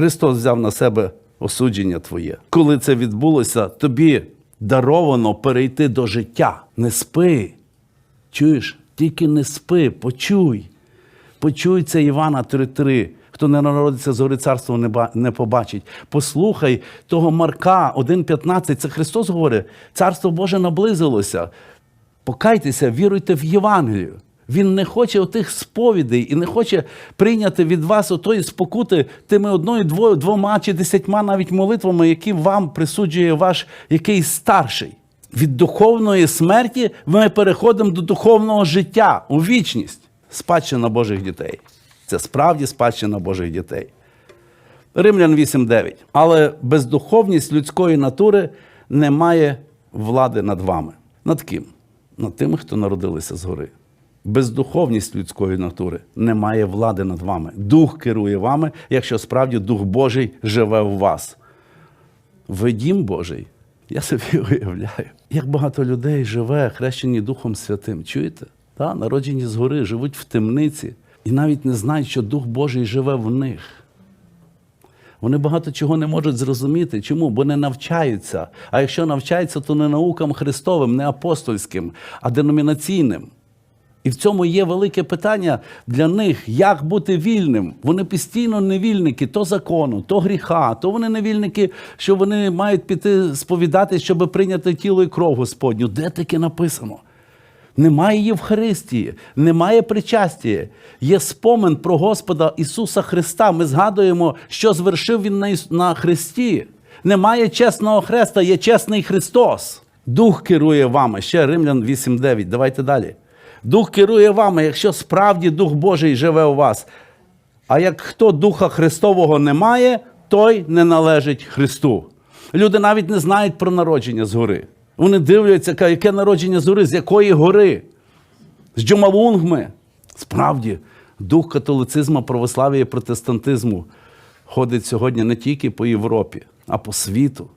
Христос взяв на себе осудження твоє. Коли це відбулося, тобі даровано перейти до життя. Не спи. Чуєш? Тільки не спи, почуй. Почуй це Івана 3.3. Хто не народиться згори царство не побачить. Послухай того Марка 1.15. Це Христос говорить, царство Боже наблизилося. Покайтеся, віруйте в Євангелію. Він не хоче отих сповідей і не хоче прийняти від вас отої спокути тими одною, двоє, двома чи десятьма навіть молитвами, які вам присуджує ваш якийсь старший. Від духовної смерті ми переходимо до духовного життя у вічність. Спадщина Божих дітей. Це справді спадщина Божих дітей. Римлян 8.9. Але бездуховність людської натури не має влади над вами. Над ким? Над тими, хто народилися згори. Бездуховність людської натури не має влади над вами. Дух керує вами, якщо справді Дух Божий живе у вас. Ви дім Божий. Я собі уявляю, як багато людей живе хрещені Духом Святим. Чуєте? Та, народжені згори, живуть в темниці і навіть не знають, що Дух Божий живе в них. Вони багато чого не можуть зрозуміти. Чому? Бо не навчаються. А якщо навчаються, то не наукам Христовим, не апостольським, а деномінаційним. І в цьому є велике питання для них, як бути вільним. Вони постійно невільники то закону, то гріха, то вони невільники, що вони мають піти сповідати, щоб прийняти тіло і кров Господню. Де таке написано? Немає Євхаристії, немає причастя. Є спомин про Господа Ісуса Христа. Ми згадуємо, що звершив Він на, Іс- на Христі. Немає чесного хреста, є чесний Христос. Дух керує вами. Ще Римлян 8.9. Давайте далі. Дух керує вами, якщо справді Дух Божий живе у вас. А як хто Духа Христового не має, той не належить Христу. Люди навіть не знають про народження згори. Вони дивляться, яке народження згори, з якої гори? З Джомалунгми. Справді, дух католицизму, православ'я і протестантизму ходить сьогодні не тільки по Європі, а по світу.